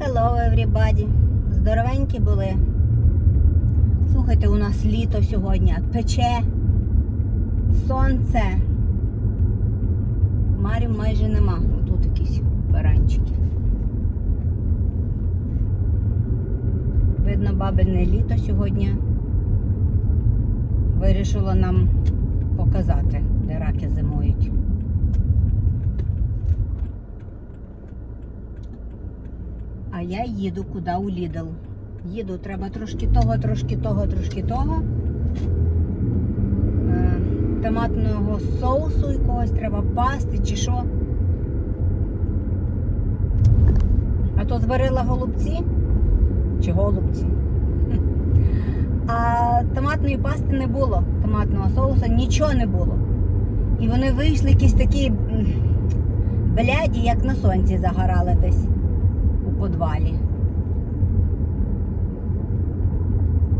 Hello, everybody. Здоровенькі були. Слухайте, у нас літо сьогодні. Пече. Сонце. Марів майже нема. Тут якісь баранчики. Видно, бабине літо сьогодні. Вирішила нам показати, де раки зимують. А я їду куди у Лідл. Їду, треба трошки того, трошки того, трошки того. Е, Томатного соусу якогось треба пасти чи що. А то зварила голубці чи голубці. А томатної пасти не було, томатного соусу, нічого не було. І вони вийшли якісь такі бляді, як на сонці загорали десь подвалі.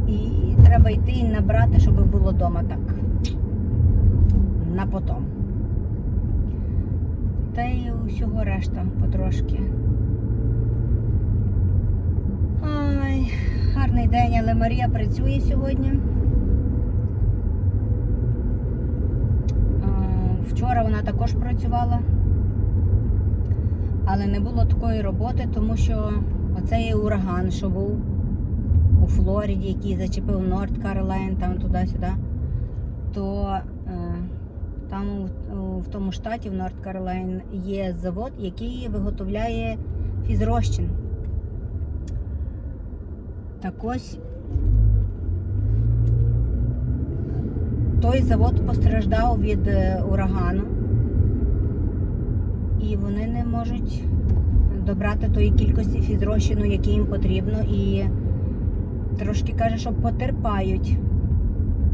І треба йти і набрати, щоб було вдома так. На потом. Та й усього решта потрошки. Ай, гарний день, але Марія працює сьогодні. Вчора вона також працювала, але не було такої роботи, тому що оцей ураган, що був у Флориді, який зачепив Норд Каролайн, там туди-сюди, то е, там у, в тому штаті, в Норд Каролайн, є завод, який виготовляє фізрозчин. Так ось той завод постраждав від е, урагану, і вони не можуть добрати тої кількості фізрозчину, який їм потрібно, і трошки каже, що потерпають.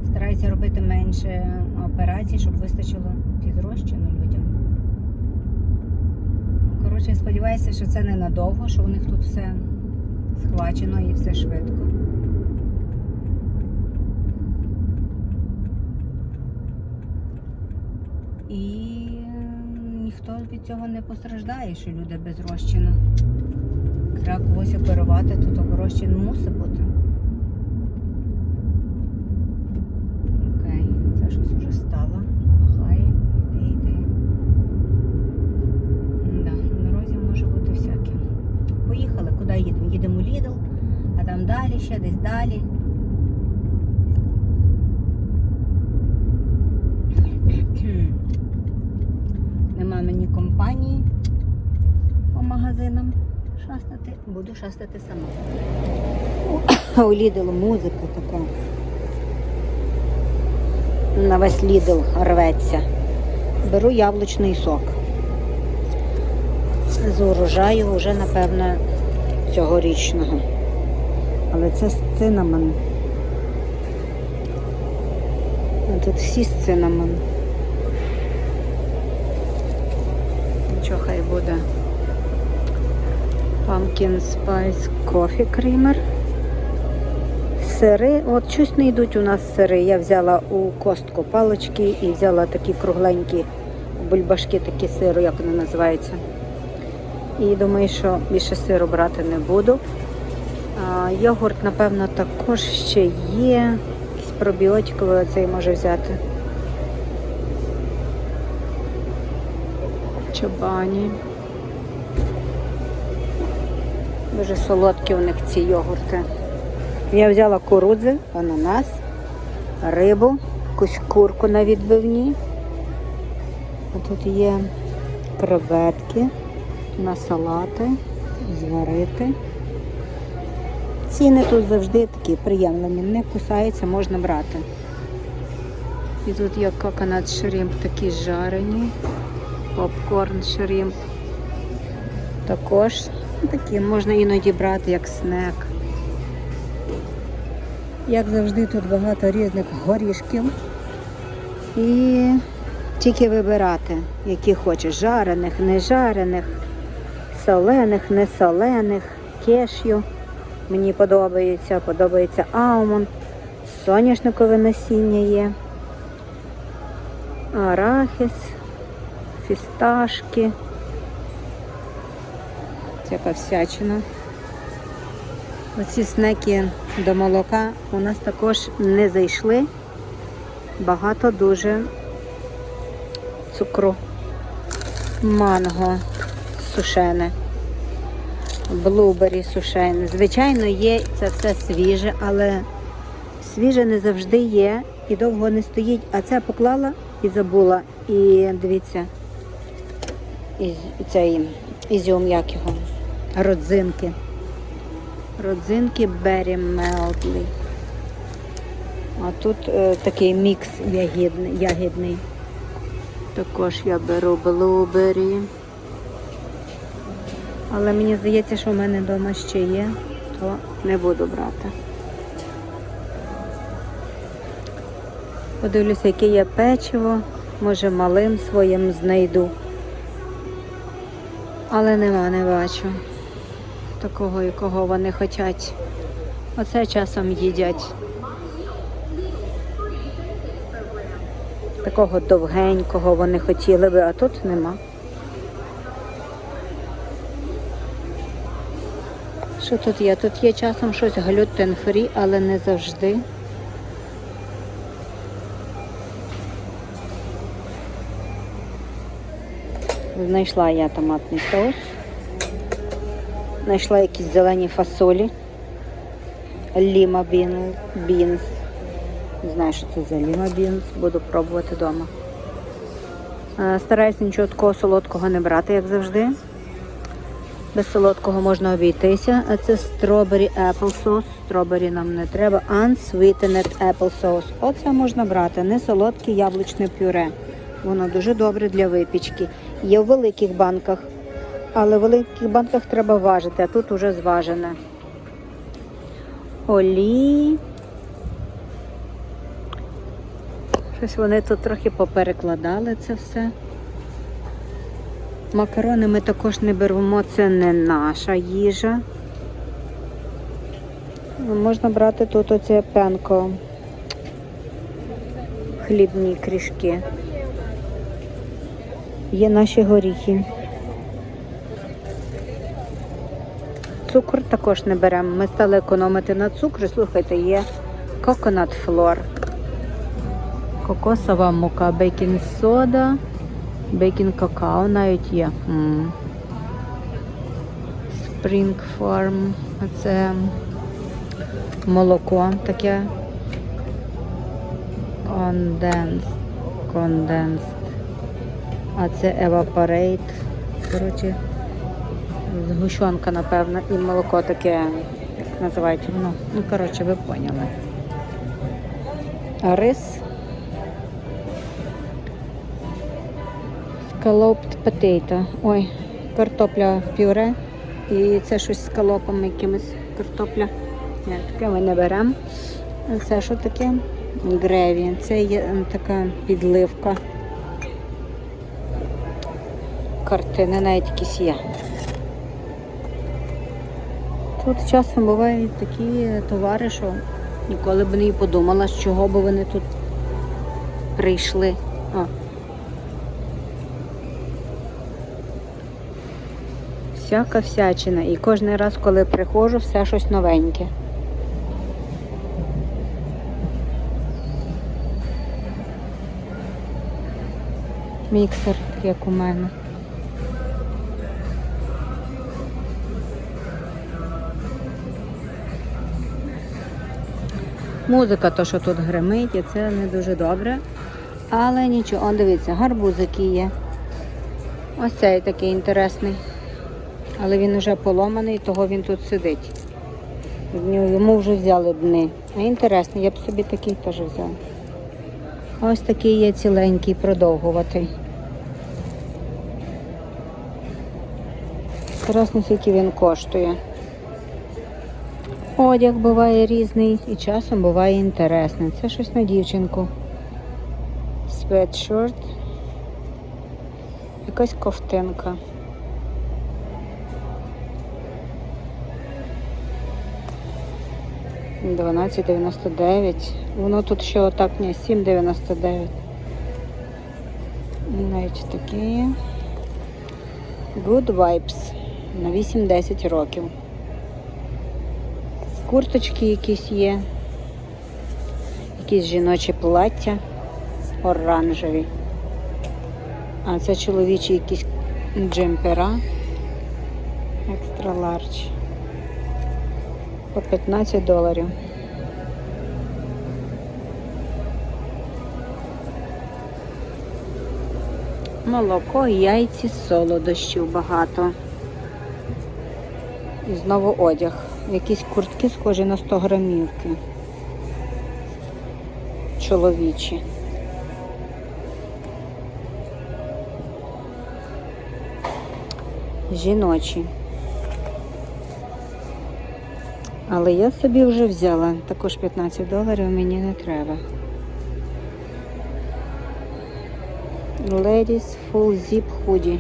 Стараються робити менше операцій, щоб вистачило фізрозчину людям. Коротше, сподіваюся, що це ненадовго, що у них тут все схвачено і все швидко. І ніхто від цього не постраждає, що люди без розчину. Треба когось оперувати, то того розчин мусить бути. Окей, це щось вже стало. Хай, іди, йди. Да, може бути всяке. Поїхали, куди їдемо? Їдемо Лідл, а там далі ще десь далі. Нема мені компанії по магазинам шастати. Буду шастати сама. У Лідл музика така. На весь Лідл рветься. Беру яблучний сок. З урожаю вже, напевно, цьогорічного. Але це з цинамон. Тут всі з цинамон. Нічого хай буде. Pumpkin Spice Coffee Creamer. Сири, от щось не йдуть у нас сири. Я взяла у костку палочки і взяла такі кругленькі бульбашки, такі сиру, як вони називаються. І думаю, що більше сиру брати не буду. А, йогурт, напевно, також ще є. Якийсь пробіотиковий оцей може взяти. Чобані. Дуже солодкі у них ці йогурти. Я взяла курудзи, ананас, рибу, якусь курку на відбивні. А тут є креветки на салати, зварити. Ціни тут завжди такі приємні, не кусаються, можна брати. І тут є коконат шрімп такі жарені, попкорн шрімп. Також такі можна іноді брати як снек. Як завжди, тут багато різних горішків. І тільки вибирати, які хочеш. Жарених, не жарених, солених, не солених, кешю. Мені подобається, подобається алмонд, соняшникове насіння є, арахіс, фісташки. Всяка всячина. Оці снеки до молока у нас також не зайшли. Багато дуже цукру, манго сушене, блубері сушене. Звичайно, є це все свіже, але свіже не завжди є і довго не стоїть. А це поклала і забула. І дивіться, і, цей ізюм, як його, родзинки. Родзинки Беррі Мелтлі. А тут е, такий мікс ягідний, ягідний. Також я беру блубері. Але мені здається, що в мене вдома ще є, то не буду брати. Подивлюся, яке є печиво. Може малим своїм знайду. Але нема, не бачу. Такого, якого вони хочуть. Оце часом їдять. Такого довгенького вони хотіли би, а тут нема. Що тут є? Тут є часом щось глютен-фрі, але не завжди. Знайшла я томатний соус. Знайшла якісь зелені фасолі. Ліма бінс. Не знаю, що це за ліма бінс. Буду пробувати вдома. Е, Стараюся нічого такого солодкого не брати, як завжди. Без солодкого можна обійтися. А це strawberry apple sauce. Strawberry нам не треба. Unsweetened apple sauce. Оце можна брати. Не солодке яблучне пюре. Воно дуже добре для випічки. Є в великих банках, але в великих банках треба важити, а тут уже зважене. Олі. Щось вони тут трохи поперекладали це все. Макарони ми також не беремо, це не наша їжа. Можна брати тут оце пенко. Хлібні крішки. Є наші горіхи. Цукор також не беремо. Ми стали економити на цукрі. Слухайте, є коконат флор. Кокосова мука, бейкінг сода, бейкінг какао навіть є. М. Farm. Це молоко таке. Condensed. Condensed. А це Evaporate. Коротше, згущенка, напевно, і молоко таке, як називають воно. Ну, коротше, ви поняли. Рис. Scalloped potato. Ой, картопля пюре. І це щось з скалопами якимось картопля. Ні, таке ми не беремо. Це що таке? Греві. Це є така підливка. Картини навіть якісь є. Тут часом бувають такі товари, що ніколи б не і подумала, з чого б вони тут прийшли. О. Всяка всячина. І кожен раз, коли приходжу, все щось новеньке. Міксер, як у мене. Музика, то, що тут гримить, і це не дуже добре. Але нічого, он дивіться, гарбузики є. Ось цей такий інтересний. Але він вже поломаний, того він тут сидить. Йому вже взяли дни. А інтересний, я б собі такий теж взяла. Ось такий є ціленький, продовгуватий. Інтересно, скільки він коштує. Одяг буває різний і часом буває інтересний. Це щось на дівчинку. Sweatshirt. Якась ковтинка. Дванадцять дев'яносто дев'ять. Воно тут ще отак дев'яносто дев'ять. Навіть такі. Good Vibes на 8-10 років. Курточки якісь є. Якісь жіночі плаття оранжеві. А це чоловічі якісь джемпера. Екстра ларч. По 15 доларів. Молоко, яйці, солодощів багато. І знову одяг. Якісь куртки схожі на 100 грамівки. Чоловічі. Жіночі. Але я собі вже взяла. Також 15 доларів мені не треба. Ladies Full Zip Hoodie.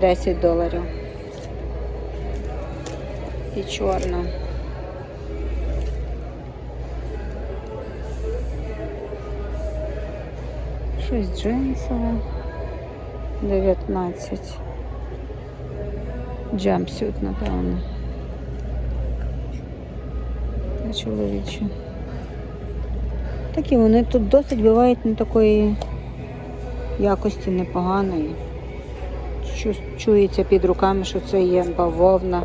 10 доларів. І чорна. Щось джинсове. 19. Джампсют, напевно. Та чоловічі. Такі вони тут досить бувають не такої якості непоганої. Чу- Чується під руками, що це є бавовна.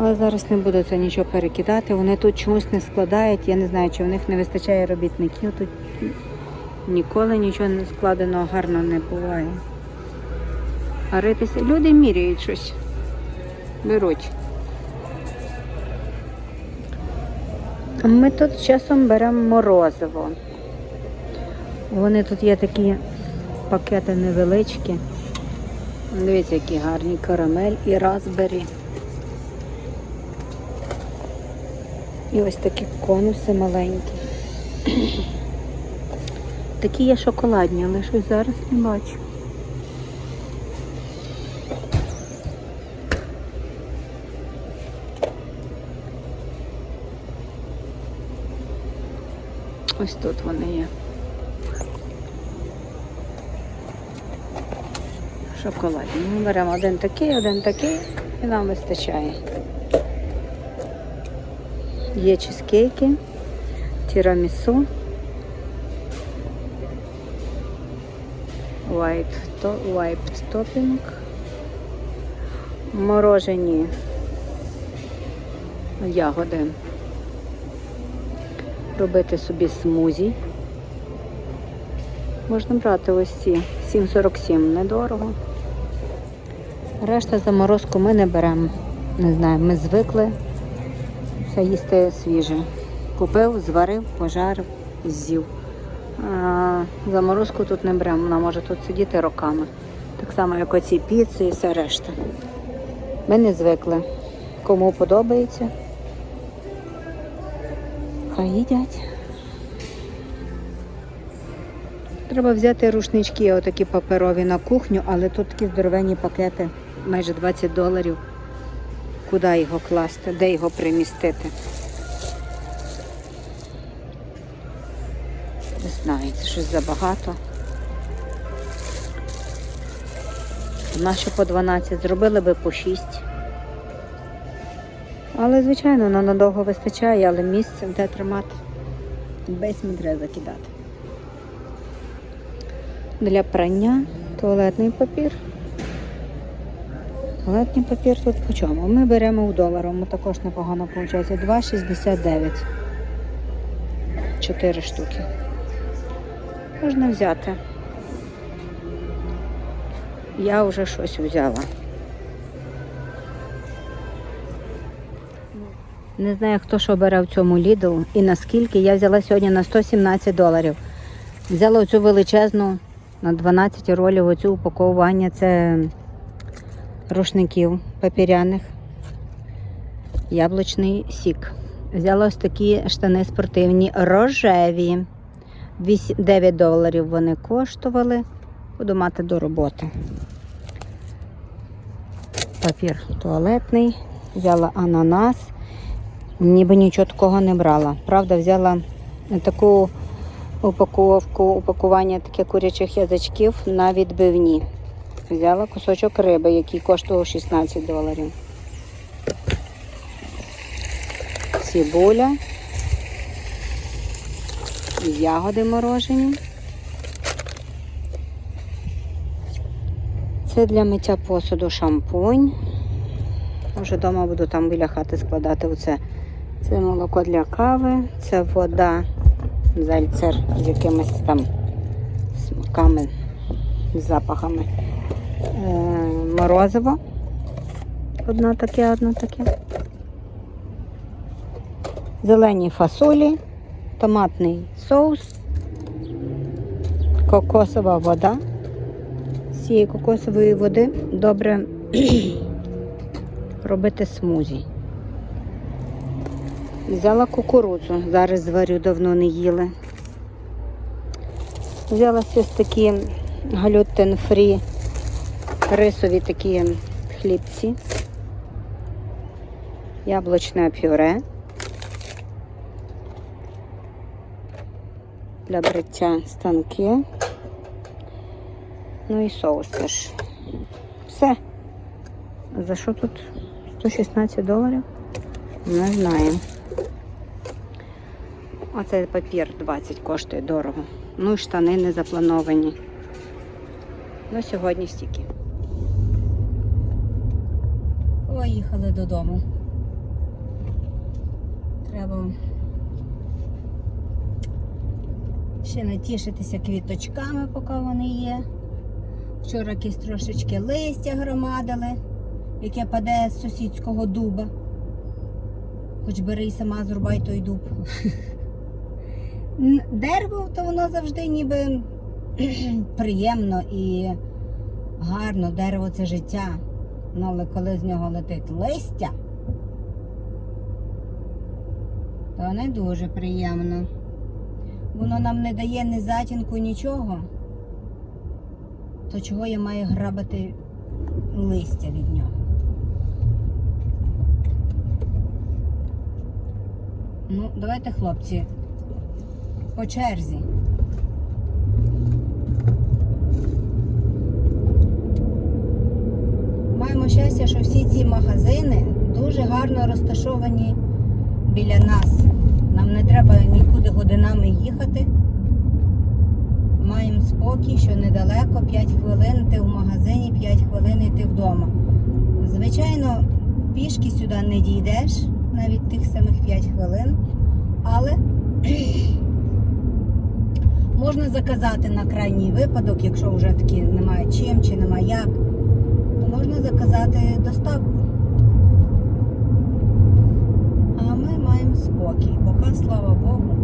Але зараз не буду це нічого перекидати. Вони тут чомусь не складають. Я не знаю, чи в них не вистачає робітників. Тут ніколи нічого не складено гарно не буває. А ритися. Люди міряють щось. Беруть. Ми тут часом беремо морозиво. Вони тут є такі пакети невеличкі. Дивіться, які гарні карамель і разбері. І ось такі конуси маленькі. Такі є шоколадні, але щось зараз не бачу. Ось тут вони є. Шоколадні. Ми беремо один такий, один такий і нам вистачає. Є чизкейки, тірамісу, white, то, white topping, морожені ягоди. Робити собі смузі. Можна брати ось ці 7,47, недорого. Решта заморозку ми не беремо. Не знаю, ми звикли все їсти свіже. Купив, зварив, пожарив, з'їв. Заморозку тут не беремо, вона може тут сидіти роками. Так само, як оці піци і все решта. Ми не звикли. Кому подобається, хай їдять. Треба взяти рушнички, отакі паперові на кухню, але тут такі здоровенні пакети, майже 20 доларів. Куди його класти, де його примістити? Не знаю, це щось забагато. Нащо по 12 зробили би по 6. Але, звичайно, воно надовго вистачає, але місце де тримати. Не треба закидати. Для прання туалетний папір. Туалетний папір тут по чому? Ми беремо у доларому, також непогано виходить. 2,69. 4 штуки. Можна взяти. Я вже щось взяла. Не знаю, хто що бере в цьому Lidl і наскільки. Я взяла сьогодні на 117 доларів. Взяла оцю величезну на 12 ролів оцю упаковування. Це рушників папіряних. Яблучний сік. Взяла ось такі штани спортивні, рожеві. 9 доларів вони коштували. Буду мати до роботи. Папір туалетний. Взяла ананас. Ніби нічого такого не брала. Правда, взяла таку упаковку, упакування таких курячих язичків на відбивні. Взяла кусочок риби, який коштував 16 доларів. Цибуля. Ягоди морожені. Це для миття посуду шампунь. Вже вдома буду там біля хати складати оце. Це молоко для кави, це вода, зальцер з якимись там смаками, запахами. Е, морозиво. Одно таке, одно таке. Зелені фасолі, томатний соус, кокосова вода. З цієї кокосової води добре робити смузі. Взяла кукурудзу, зараз зварю, давно не їли. Взяла ось такі глютен-фрі рисові такі хлібці, яблучне пюре для бриття станки. Ну і соус теж. Все. За що тут 116 доларів? Не знаю. Оцей папір 20 коштує дорого. Ну і штани не заплановані. Ну, сьогодні стільки. Поїхали додому. Треба ще натішитися квіточками, поки вони є. Вчора якісь трошечки листя громадили, яке паде з сусідського дуба. Хоч бери і сама зрубай той дуб. Дерево, то воно завжди ніби приємно і гарно. Дерево це життя. Ну, але коли з нього летить листя, то не дуже приємно. Воно нам не дає ні затінку, нічого. То чого я маю грабати листя від нього? Ну, давайте, хлопці, по черзі. Маємо щастя, що всі ці магазини дуже гарно розташовані біля нас. Нам не треба нікуди годинами їхати. Маємо спокій, що недалеко 5 хвилин ти в магазині, 5 хвилин і ти вдома. Звичайно, пішки сюди не дійдеш, навіть тих самих 5 хвилин, але можна заказати на крайній випадок, якщо вже таки немає чим чи немає як, можна заказати доставку. А ми маємо спокій. Поки, слава Богу,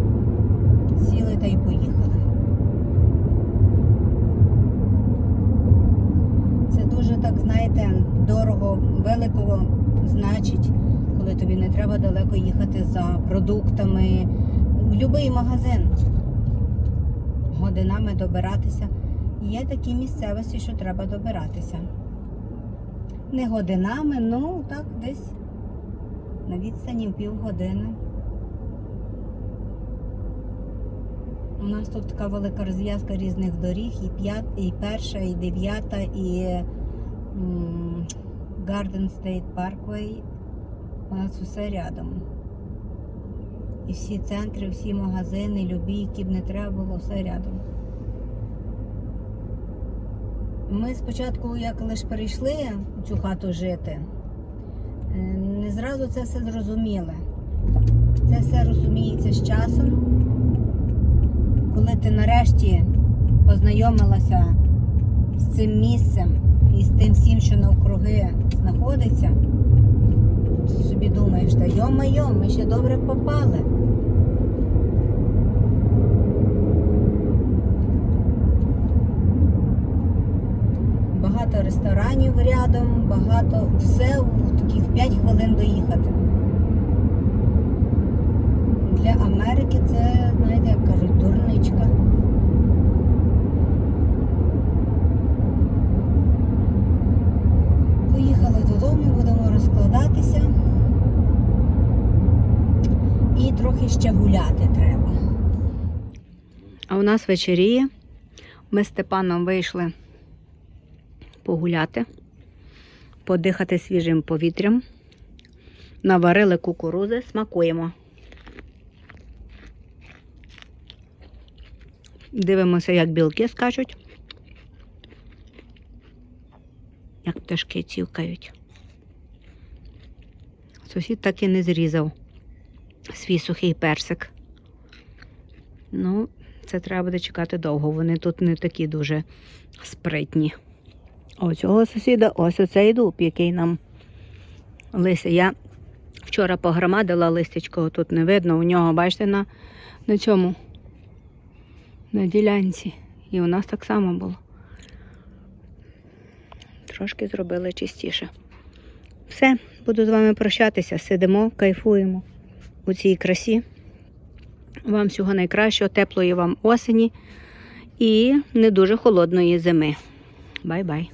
сіли та й поїхали. Це дуже так, знаєте, дорого, великого значить, коли тобі не треба далеко їхати за продуктами в будь-який магазин. Годинами добиратися. Є такі місцевості, що треба добиратися. Не годинами, ну так, десь на відстані в півгодини. У нас тут така велика розв'язка різних доріг, і, п'ят, і перша, і дев'ята, і м, Garden State Parkway. У нас усе рядом. І всі центри, всі магазини, любі, які б не треба було, все рядом. Ми спочатку, як лише перейшли у цю хату жити, е, не зразу це все зрозуміли. Це все розуміється з часом. Коли ти нарешті познайомилася з цим місцем і з тим всім, що навкруги знаходиться, ти собі думаєш, та йо-майо, ми ще добре попали. Багато ресторанів рядом, багато все в таких 5 хвилин доїхати. Для Америки це, знаєте, як кажуть, дурничка. Поїхали додому, будемо розкладатися. І трохи ще гуляти треба. А у нас вечеріє. Ми з Степаном вийшли погуляти, подихати свіжим повітрям. Наварили кукурузи, смакуємо. Дивимося, як білки скачуть, як пташки цівкають. Сусід так і не зрізав свій сухий персик. Ну, це треба буде чекати довго. Вони тут не такі дуже спритні. У цього сусіда ось оцей дуб, який нам листя. Я вчора погромадила листячко, тут не видно. У нього, бачите, на, на цьому, на ділянці. І у нас так само було. Трошки зробили чистіше. Все, буду з вами прощатися. Сидимо, кайфуємо у цій красі. Вам всього найкращого, теплої вам осені і не дуже холодної зими. Бай-бай!